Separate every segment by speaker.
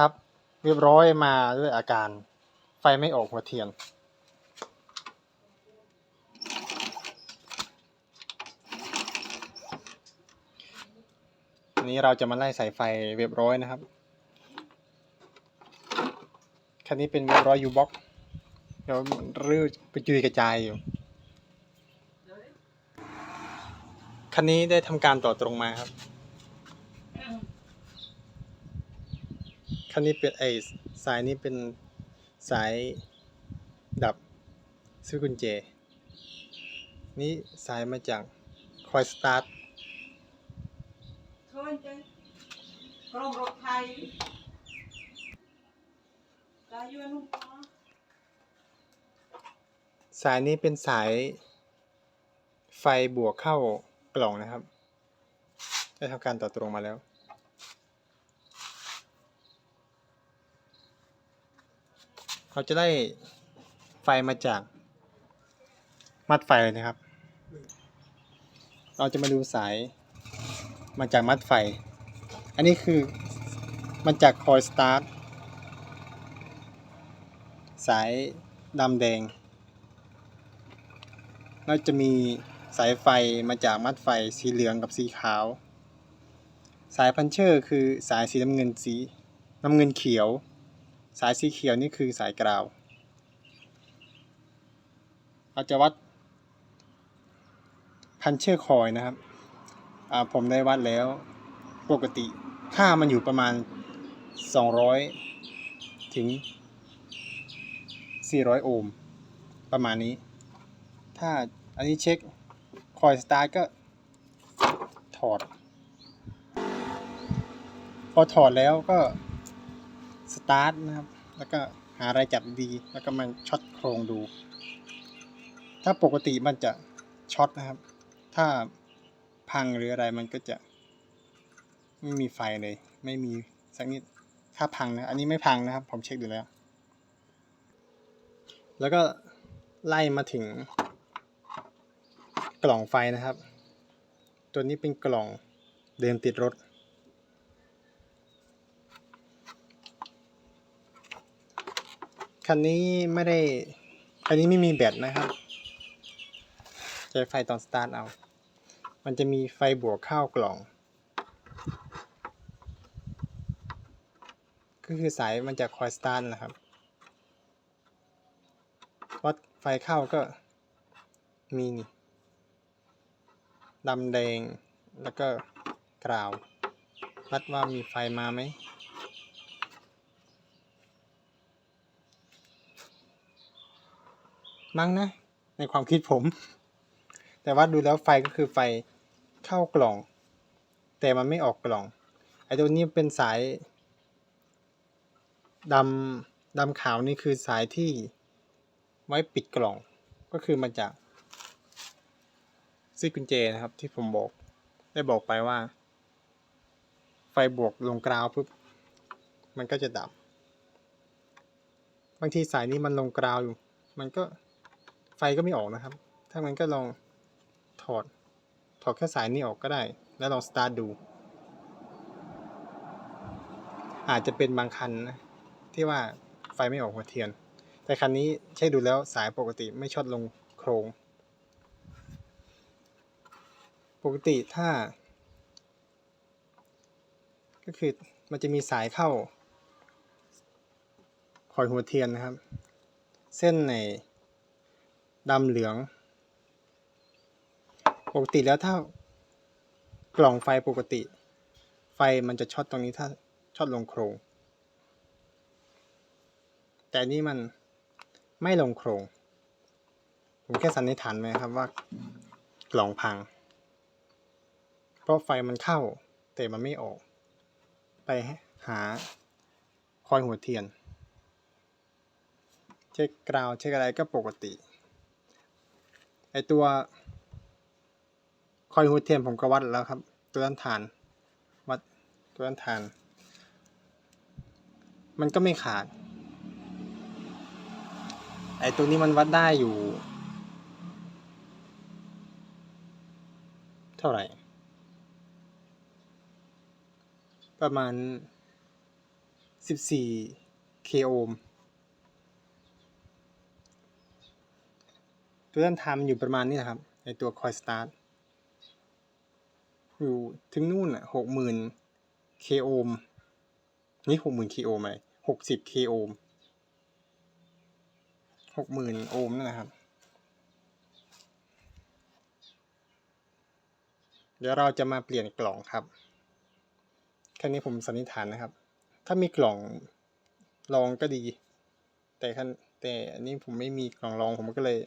Speaker 1: ครับ เรียบร้อยมาด้วยอาการไฟไม่ออกหัวเทียนนนี้เราจะมาไล่สายไฟเรียบร้อยนะครับ คันนี้เป็นเรียบร้อยยูบ็อกเดี๋ยวรื้อไปจุยกระจายอยู่ คันนี้ได้ทำการต่อตรงมาครับ คันนี้เป็นไอ้สายนี้เป็นสายดับซื้อกุญแจ นี่สายมาจากคอยสตาร์ท
Speaker 2: กรมรถไทย
Speaker 1: สายนี้เป็นสายไฟบวกเข้ากล่องนะครับ ได้ทำการต่อตรงมาแล้ว เราจะได้ไฟมาจาก มัดไฟเลยนะครับ เราจะมาดูสายมาจากมัดไฟ อันนี้คือมันจากคอยสตาร์ทสายดำแดงแล้วจะมีสายไฟมาจากมัดไฟสีเหลืองกับสีขาว สายพันเชอร์คือสายสีน้ำเงินสีน้ำเงินเขียว สายสีเขียวนี่คือสายกราว เราจะวัดพันเชอร์คอยนะครับผมได้วัดแล้วปกติค่ามันอยู่ประมาณ 200 ถึง 400 โอห์ม ประมาณนี้ ถ้าอันนี้เช็คคอยสตาร์ทก็ถอด พอถอดแล้วก็ สตาร์ทนะครับ แล้วก็หาอะไรจับดีแล้วก็มันช็อตโครงดู ถ้าปกติมันจะช็อตนะครับ ถ้าพังหรืออะไรมันก็จะ ไม่มีไฟเลย ไม่มีสักนิดถ้าพังนะอันนี้ไม่พังนะครับ ผมเช็คดูแล้ว แล้วก็ไล่มาถึง กล่องไฟนะครับ ตัวนี้เป็นกล่องเดิมติดรถ คันนี้ไม่ได้ คันนี้ไม่มีแบตนะครับใช้ไฟตอนสตาร์ทเอา มันจะมีไฟบวกเข้ากล่อง ก็คือสายมันจะคอยสตาร์ทนะครับ วัดไฟเข้าก็มีนี่ดำแดงแล้วก็กราว วัดว่ามีไฟมาไหม มั้งนะ ในความคิดผม แต่ว่าดูแล้วไฟก็คือไฟเข้ากล่อง แต่มันไม่ออกกล่อง ไอ้ตัวนี้เป็นสายดำดำขาวนี่คือสายที่ไว้ปิดกล่อง ก็คือมาจากซี่กุญแจนะครับ ที่ผมบอกได้บอกไปว่า ไฟบวกลงกราวปุ๊บมันก็จะดับ บางทีสายนี้มันลงกราวอยู่ มันก็ ก็ไม่ออกนะครับ ถ้ามันก็ลองถอด ถอดแค่สายนี้ออกก็ได้ แล้วลองสตาร์ทดู อาจจะเป็นบางคันนะที่ว่าไฟไม่ออกหัวเทียน แต่คันนี้ใช้ดูแล้วสายปกติไม่ช็อตลงโครง ปกติถ้า ก็คือมันจะมีสายเข้าคอยหัวเทียนนะครับ เส้นใน ดำเหลืองปกติแล้วถ้ากล่องไฟปกติ ไฟมันจะช็อตตรงนี้ถ้าช็อตลงโครง แต่นนี่มันไม่ลงโครง ผมแค่สันนิษฐานไหมครับว่ากล่องพัง เพราะไฟมันเข้า แต่มันไม่ออก ไปหาคอยหัวเทียน เช็คกราวเช็คอะไรก็ปกติ ไอตัวคอยหัวเทียนผมก็วัดแล้วครับ ตัวด้านฐาน วัดตัวด้านฐาน มันก็ไม่ขาด ไอตัวนี้มันวัดได้อยู่ เท่าไหร่ ประมาณ 14 k โอห์ม ตัวต้นทำอยู่ประมาณนี้นะครับในตัวคอยสตาร์ทอยู่ถึงนู่นอะหกหมื่นเคโอมนี่หกหมื่นเคโอมอะไรหกสิบเคโอมหกหมื่นโอห์มนั่นนะครับ เดี๋ยวเราจะมาเปลี่ยนกล่องครับแค่นี้ผมสันนิษฐานนะครับ ถ้ามีกล่องรองก็ดี แต่คันแต่อันนี้ผมไม่มีกล่องรองผมก็เลย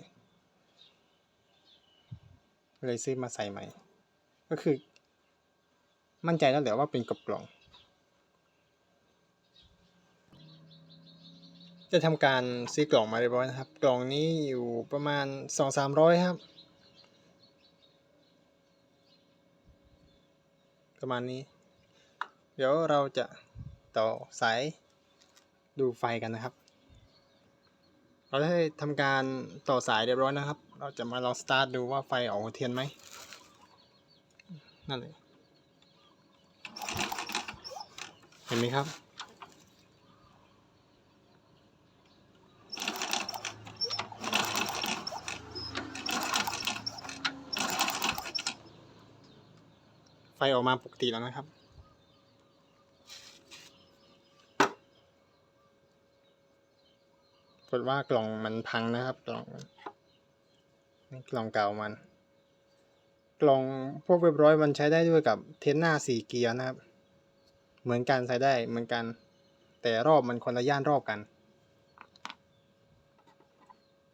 Speaker 1: เลยซื้อมาใส่ใหม่ ก็คือ มั่นใจแล้วแหละว่าเป็นกับกล่อง จะทำการซื้อกล่องมาเรียบร้อยนะครับ กล่องนี้อยู่ประมาณสองสามร้อยครับ ประมาณนี้ เดี๋ยวเราจะต่อสายดูไฟกันนะครับ เราได้ทำการต่อสายเรียบร้อยนะครับ เราจะมาลองสตาร์ทดูว่าไฟออกเทียนไหม นั่นเลย เห็นไหมครับ ไฟออกมาปกติแล้วนะครับปรากฏว่ากล่องมันพังนะครับกล่อง นี่กล่องเก่ามัน กล่องพวกเรียบร้อยมันใช้ได้ด้วยกับเทนหน้าสี่เกียร์นะครับ เหมือนกันใช้ได้เหมือนกัน แต่รอบมันคนละย่านรอบกัน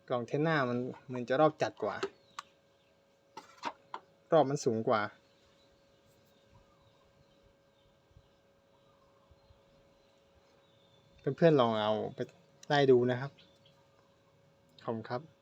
Speaker 1: กล่องเทนหน้ามันเหมือนจะรอบจัดกว่า รอบมันสูงกว่าเพื่อนๆลองเอาไปไล่ดูนะครับ ขอบคุณครับ